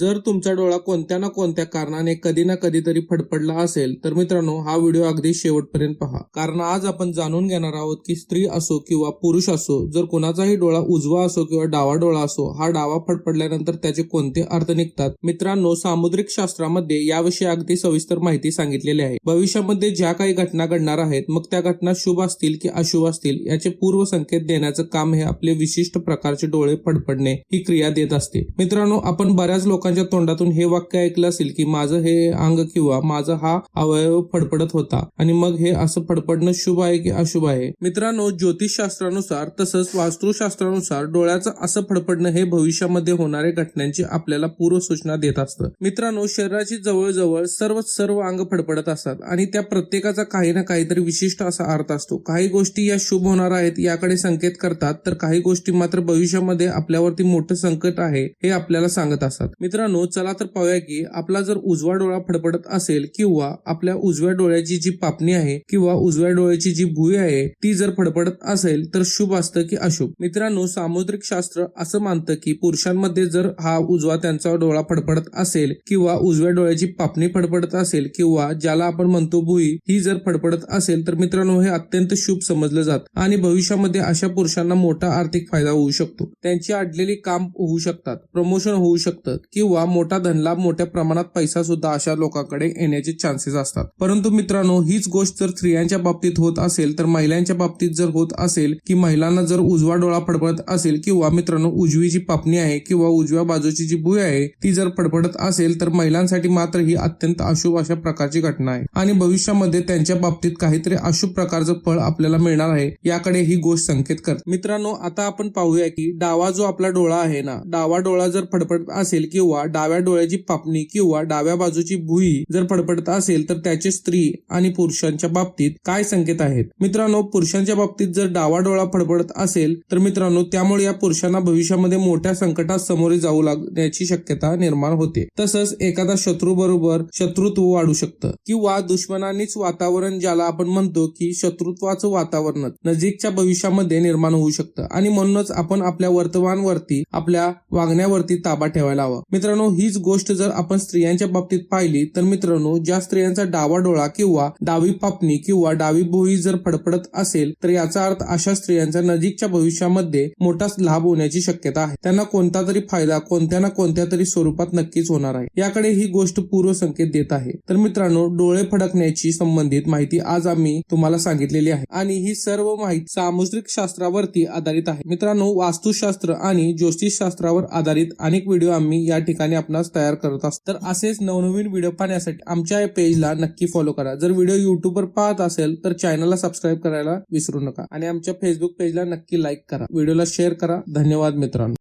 जर तुमचा डोळा कोणत्या ना कोणत्या कारणाने कधी ना कधीतरी फडफडला असेल तर मित्रांनो हा व्हिडिओ अगदी शेवटपर्यंत पहा. कारण आज आपण जाणून घेणार आहोत की स्त्री असो किंवा पुरुष असो जर कोणाचाही डोळा उजवा असो किंवा डावा डोळा असो हा डावा फडफडल्यानंतर त्याचे कोणते अर्थ निघतात? मित्रांनो सामुद्रिक शास्त्रामध्ये याविषयी अगदी सविस्तर माहिती सांगितलेली आहे. भविष्यामध्ये ज्या काही घटना घडणार आहेत मग त्या घटना शुभ असतील की अशुभ असतील याचे पूर्व संकेत देण्याचं काम हे आपले विशिष्ट प्रकारचे डोळे फडफडणे ही क्रिया देत असते. मित्रांनो आपण बऱ्याच लोकांच्या तोंडातून हे वाक्य ऐकलं असेल की माझं हे अंग किंवा माझा हा अवयव फडफडत होता. आणि मग हे असं फडफडणं शुभ आहे की अशुभ आहे? मित्रांनो ज्योतिषशास्त्रानुसार तसंच वास्तुशास्त्रानुसार डोळ्याचं असं फडफडणं हे भविष्यामध्ये होणाऱ्या घटनांची आपल्याला पूर्व सूचना देत असतं. मित्रांनो शरीराची जवळजवळ सर्व सर्व अंग फडफडत असतात आणि त्या प्रत्येकाचा काही ना काहीतरी विशिष्ट असा अर्थ असतो. काही गोष्टी या शुभ होणार आहेत याकडे संकेत करतात तर काही गोष्टी मात्र भविष्यामध्ये आपल्यावरती मोठं संकट आहे हे आपल्याला सांगत असतात. मित्रांनो चला तर पाहूया की आपला जर उजवा डोळा फडफडत असेल किंवा आपल्या उजव्या डोळ्याची जी पापणी आहे किंवा उजव्या डोळ्याची जी भुई आहे ती जर फडफडत असेल तर शुभ असतं की अशुभ. मित्रांनो सामुद्रिक शास्त्र असं मानतं की पुरुषांमध्ये जर हा उजवा त्यांचा डोळा फडफडत असेल किंवा उजव्या डोळ्याची पापणी फडफडत असेल किंवा ज्याला आपण म्हणतो भुई ही जर फडफडत असेल तर मित्रांनो हे अत्यंत शुभ समजलं जातं आणि भविष्यामध्ये अशा पुरुषांना मोठा आर्थिक फायदा होऊ शकतो. त्यांची अडलेली काम होऊ शकतात प्रमोशन होऊ शकतं किंवा किंवा मोठा धनलाभ मोठ्या प्रमाणात पैसा सुद्धा अशा लोकांकडे येण्याचे चान्सेस असतात. परंतु मित्रांनो हीच गोष्ट जर स्त्रियांच्या बाबतीत होत असेल तर महिलांच्या बाबतीत जर होत असेल की महिलांना जर उजवा डोळा फडफडत असेल किंवा मित्रांनो उजवी जी पापणी आहे किंवा उजव्या बाजूची जी भुई आहे ती जर फडफडत असेल तर महिलांसाठी मात्र ही अत्यंत अशुभ अशा प्रकारची घटना आहे. आणि भविष्यामध्ये त्यांच्या बाबतीत काहीतरी अशुभ प्रकारचं फळ आपल्याला मिळणार आहे याकडे ही गोष्ट संकेत करते. मित्रांनो आता आपण पाहूया की डावा जो आपला डोळा आहे ना डावा डोळा जर फडफडत असेल किंवा डाव्या डोळ्याची पापणी किंवा डाव्या बाजूची भुई जर फडफडत असेल तर त्याचे स्त्री आणि पुरुषांच्या बाबतीत काय संकेत आहेत? मित्रांनो पुरुषांच्या बाबतीत जर डावा डोळा फडफडत असेल तर मित्रांनो त्यामुळे या पुरुषांना भविष्यामध्ये मोठ्या संकटात सामोरे जाऊ लागण्याची शक्यता निर्माण होते. तसंच एखादा शत्रू बरोबर शत्रुत्व वाढू शकतं. किंवा दुश्मनांनीच वातावरण ज्याला आपण म्हणतो की शत्रुत्वाचं वातावरण नजीकच्या भविष्यामध्ये निर्माण होऊ शकतं. आणि म्हणूनच आपण आपल्या वर्तमानवरती आपल्या वागण्यावरती ताबा ठेवायला हवा. मित्रांनो हीच गोष्ट जर आपण स्त्रियांच्या बाबतीत पाहिली तर मित्रांनो ज्या स्त्रियांचा डावा डोळा किंवा डावी पापणी किंवा डावी भोई जर फडफडत असेल तर याचा अर्थ अशा स्त्रियांचा नजीकच्या भविष्यामध्ये मोठाच लाभ होण्याची शक्यता आहे. त्यांना कोणता तरी फायदा कोणत्या ना कोणत्या तरी स्वरूपात नक्कीच होणार आहे. याकडे ही गोष्ट पूर्व संकेत देत आहे. तर मित्रांनो डोळे फडकण्याची संबंधित माहिती आज आम्ही तुम्हाला सांगितलेली आहे आणि ही सर्व माहिती सामुद्रिक शास्त्रावरती आधारित आहे. मित्रांनो वास्तुशास्त्र आणि ज्योतिष शास्त्रावर आधारित अनेक व्हिडिओ आम्ही या ठिकाणी आपणास तयार करत असतो तर असेच नवनवीन व्हिडिओ पाहण्यासाठी आमच्या या पेजला नक्की फॉलो करा. जर व्हिडिओ युट्यूबवर पाहत असेल तर चॅनलला सबस्क्राईब करायला विसरू नका. आणि आमच्या फेसबुक पेजला नक्की लाईक करा. व्हिडिओला शेअर करा. धन्यवाद मित्रांनो.